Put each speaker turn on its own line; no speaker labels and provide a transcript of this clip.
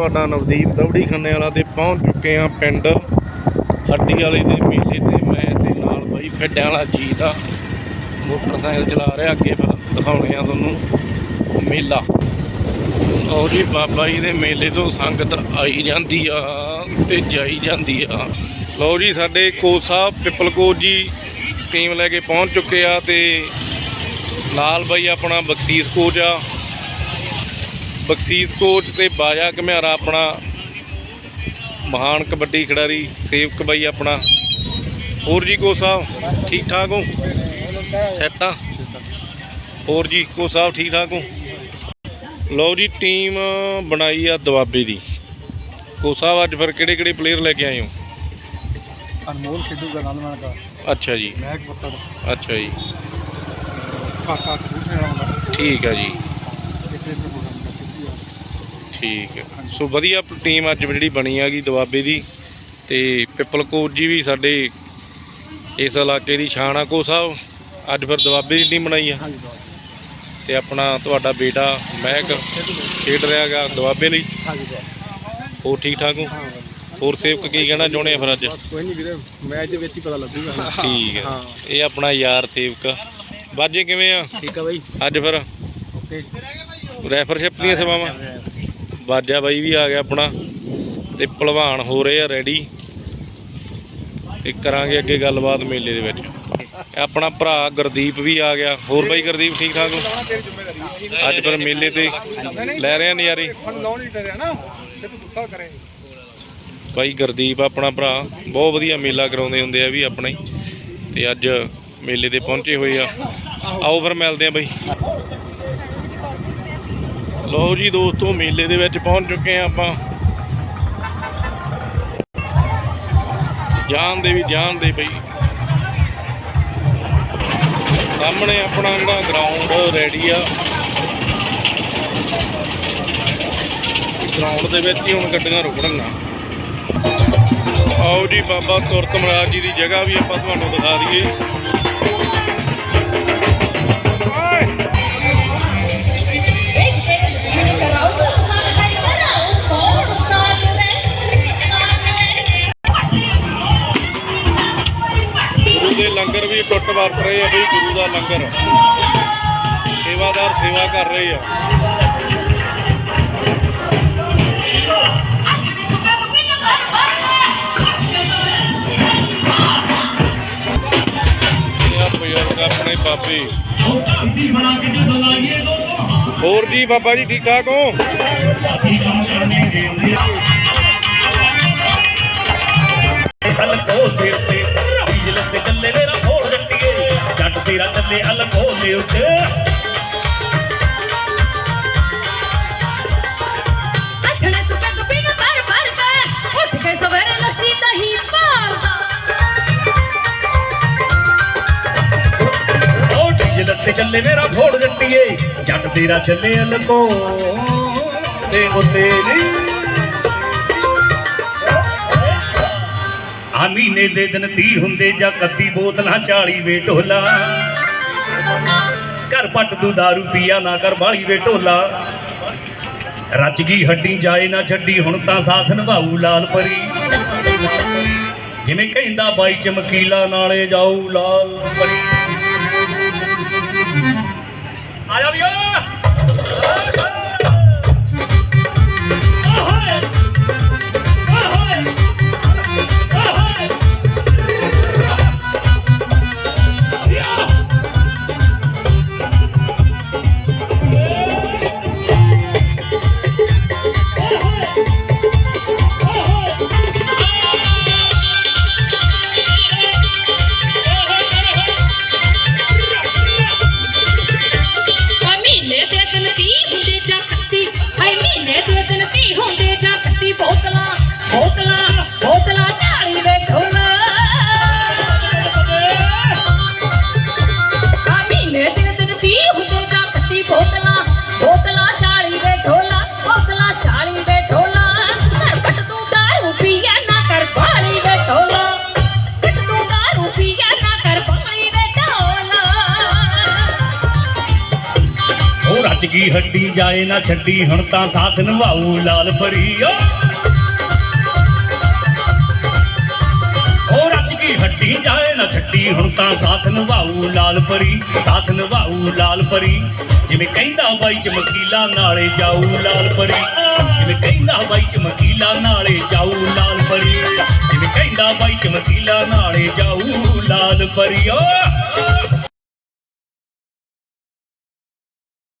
ਤੁਹਾਡਾ ਨਵਦੀਪ ਦਵੜੀ ਖੰਨੇ ਵਾਲਾ ਤੇ ਪਹੁੰਚ ਚੁੱਕੇ ਆ ਪਿੰਡ ਹੱਡੀ ਵਾਲੇ ਦੇ ਮੇਲੇ ਤੇ। ਮੈਂ ਤੇ ਨਾਲ ਬਾਈ ਫੱਡਿਆਂ ਵਾਲਾ ਜੀ ਦਾ ਮੋਟਰਸਾਈਕਲ ਚਲਾ ਰਿਹਾ। ਅੱਗੇ ਦਿਖਾਉਣੇ ਆ ਤੁਹਾਨੂੰ ਮੇਲਾ। ਉਹ ਜੀ, ਬਾਬਾ ਜੀ ਦੇ ਮੇਲੇ ਤੋਂ ਸੰਗਤ ਆਈ ਜਾਂਦੀ ਆ ਤੇ ਜਾਈ ਜਾਂਦੀ ਆ। ਲਓ ਜੀ, ਸਾਡੇ ਕੋਚ ਸਾਹਿਬ ਪਿੱਪਲ ਕੋਚ ਜੀ ਟੀਮ ਲੈ ਕੇ ਪਹੁੰਚ ਚੁੱਕੇ ਆ ਤੇ ਨਾਲ ਬਾਈ ਆਪਣਾ ਬਖਸ਼ੀਸ਼ ਕੋਚ ਆ। ਬਖਸ਼ੀਸ਼ ਕੋਚ ਤੇ ਬਾਜਾ ਘਮਿਆਰਾ ਆਪਣਾ। ਮਹਾਨ ਕਬੱਡੀ ਖਿਡਾਰੀ ਸੇਵਕ ਬਾਈ ਆਪਣਾ। ਹੋਰ ਜੀ ਕੋਚ ਸਾਹਿਬ ਠੀਕ ਠਾਕ ਹੋ? ਸੈੱਟ? ਹੋਰ ਜੀ ਕੋਚ ਸਾਹਿਬ ਠੀਕ ਠਾਕ ਹੋ? ਲਓ ਜੀ ਟੀਮ ਬਣਾਈ ਆ ਦਵਾਬੇ ਦੀ। ਕੋਚ ਸਾਹਿਬ ਅੱਜ ਫਿਰ ਕਿਹੜੇ ਕਿਹੜੇ ਪਲੇਅਰ ਲੈ ਕੇ ਆਏ ਹੋ?
ਅਨਮੋਲ ਖੇਡੂਗਾ ਨਾਲ ਮੈਂ ਦਾ
ਅੱਛਾ ਜੀ।
ਮੈਕ ਪੁੱਤਰ।
ਅੱਛਾ ਜੀ।
ਕਾਕਾ ਰਾਉਂਡ
ਠੀਕ ਆ ਜੀ। ਠੀਕ ਹੈ। ਸੋ ਵਧੀਆ ਟੀਮ ਅੱਜ ਜਿਹੜੀ ਬਣੀ ਹੈਗੀ ਦਵਾਬੇ ਦੀ ਤੇ ਪਿੱਪਲ ਕੋਚ ਜੀ ਵੀ ਸਾਡੇ ਇਸ ਇਲਾਕੇ ਦੀ ਸ਼ਾਨ ਆ ਕੋ ਸਾਹਿਬ ਅੱਜ ਫਿਰ ਦਵਾਬੇ ਦੀ ਟੀਮ ਬਣਾਈ ਆ। ਤੇ ਆਪਣਾ ਤੁਹਾਡਾ ਬੇਟਾ ਮਹਿਕ ਖੇਡ ਰਿਹਾ ਹੈਗਾ ਦਵਾਬੇ ਲਈ। ਹੋਰ ਠੀਕ ਠਾਕ ਹੋ? ਹੋਰ ਸੇਵਕ ਕੀ ਕਹਿਣਾ ਚਾਹੁੰਦੇ ਆ ਫਿਰ ਅੱਜ?
ਬਸ ਕੋਈ ਨਹੀਂ ਵੀਰੇ ਮੈਚ ਦੇ ਵਿੱਚ ਹੀ ਪਤਾ ਲੱਗੂਗਾ।
ਠੀਕ ਹੈ।
ਹਾਂ।
ਇਹ ਆਪਣਾ ਯਾਰ ਸੇਵਕ ਬਾਜੇ ਕਿਵੇਂ ਆ?
ਠੀਕ ਆ ਬਾਈ।
ਅੱਜ ਫਿਰ
ਓਕੇ।
ਰੈਫਰਸ਼ਿਪ ਦੀਆਂ ਸੇਵਾਵਾਂ? ਬਾਜਾ ਬਾਈ ਵੀ ਆ ਗਿਆ ਆਪਣਾ ਤੇ ਭਲਵਾਨ ਹੋ ਰਹੇ ਆ ਰੈਡੀ ਤੇ ਕਰਾਂਗੇ ਅੱਗੇ ਗੱਲਬਾਤ ਮੇਲੇ ਦੇ ਵਿੱਚ। ਆਪਣਾ ਭਰਾ ਗੁਰਦੀਪ ਵੀ ਆ ਗਿਆ। ਹੋਰ ਬਾਈ ਗੁਰਦੀਪ, ਠੀਕ ਠਾਕ ਹੋ? ਅੱਜ ਫਿਰ ਮੇਲੇ ਤੇ ਲੈ ਰਹੇ ਆ ਨਜ਼ਾਰੇ। ਬਾਈ ਗੁਰਦੀਪ ਆਪਣਾ ਭਰਾ, ਬਹੁਤ ਵਧੀਆ ਮੇਲਾ ਕਰਾਉਂਦੇ ਹੁੰਦੇ ਆ ਵੀ ਆਪਣੇ। ਹੀ ਤੇ ਅੱਜ ਮੇਲੇ ਤੇ ਪਹੁੰਚੇ ਹੋਏ ਆ। ਆਓ ਫਿਰ ਮਿਲਦੇ ਆ ਬਾਈ। ਲਓ ਜੀ ਦੋਸਤੋ, ਮੇਲੇ ਦੇ ਵਿੱਚ ਪਹੁੰਚ ਚੁੱਕੇ ਆ ਆਪਾਂ। ਜਾਣ ਦੇ ਵੀ, ਜਾਣ ਦੇ ਬਈ। ਸਾਹਮਣੇ ਆਪਣਾ ਜਿਹੜਾ ਗਰਾਊਂਡ ਰੈਡੀ ਆ। ਗਰਾਊਂਡ ਦੇ ਵਿੱਚ ਹੀ ਹੁਣ ਗੱਡੀਆਂ ਰੁਕਣਗੀਆਂ। ਆਓ ਜੀ ਬਾਬਾ ਤੁਰਤ ਮਹਾਰਾਜ ਜੀ ਦੀ ਜਗ੍ਹਾ ਵੀ ਆਪਾਂ ਤੁਹਾਨੂੰ ਦਿਖਾ ਦਈਏ। ਵਰਤ ਰਹੇ ਆ ਬਈ ਗੁਰੂ ਦਾ ਲੰਗਰ। ਸੇਵਾਦਾਰ ਸੇਵਾ ਕਰ ਰਹੇ ਆ। ਆਪਣੇ ਬਾਬੇ। ਹੋਰ ਜੀ ਬਾਬਾ ਜੀ, ਠੀਕ ਠਾਕ ਹੋ?
ਅਲਕੋ ਦੇ ਉੱਤੇ ਡੀਜ਼ਲ ਤੂੰ
ਭਰ ਭਰ ਕੇ ਉੱਠ
ਤੇ ਚੱਲੇ ਮੇਰਾ ਫੋੜ ਜੱਟੀਏ ਜੱਟ ਤੇਰਾ ਚੱਲੇ ਅਲਕੋ ਦੇ ਉੱਤੇ ਨੀ। ਆ ਮਹੀਨੇ ਦੇ ਦਿਨ 30 ਹੁੰਦੇ ਜਾਂ ਕੱਤੀ ਬੋਤਲਾਂ 40 ਵੇ ਢੋਲਾ। ਘਰ ਪੱਟ ਤੂੰ दारू ਪੀਆ ਨਾ ਕਰ ਬਾਲੀ ਵੇ ਢੋਲਾ। ਰੱਜ ਗਈ ਹੱਡੀ, ਜਾਏ ਨਾ ਛੱਡੀ, ਹੁਣ ਤਾਂ ਸਾਥ ਨਿਭਾਊ ਲਾਲ ਪਰੀ। ਜਿਵੇਂ ਕਹਿੰਦਾ ਬਾਈ ਚਮਕੀਲਾ, ਨਾਲੇ ਜਾਊ ਲਾਲ ਪਰੀ। ਜਾਏ ਨਾ ਛੱਡੀ, ਹੁਣ ਤਾਂ ਸਾਥ ਨਿਭਾਊ ਲਾਲ ਪਰੀ ਓ! ਰੱਜ ਗਈ ਹੱਡੀ ਜਾਏ ਨਾ ਛੱਡੀ, ਹੁਣ ਤਾਂ ਸਾਥ ਨਿਭਾਊ ਲਾਲ ਪਰੀ ਸਾਥ ਨਿਭਾਊ ਲਾਲ ਪਰੀ ਜਿਵੇਂ ਕਹਿੰਦਾ ਬਾਈ ਚਮਕੀਲਾ ਨਾਲੇ ਜਾਊ ਲਾਲ ਪਰੀ ਜਿਵੇਂ ਕਹਿੰਦਾ ਬਾਈ ਚਮਕੀਲਾ ਨਾਲੇ ਜਾਊ ਲਾਲ ਪਰੀ ਜਿਵੇਂ ਕਹਿੰਦਾ ਬਾਈ ਚਮਕੀਲਾ ਨਾਲੇ ਜਾਊ ਲਾਲ ਪਰੀ ਓ!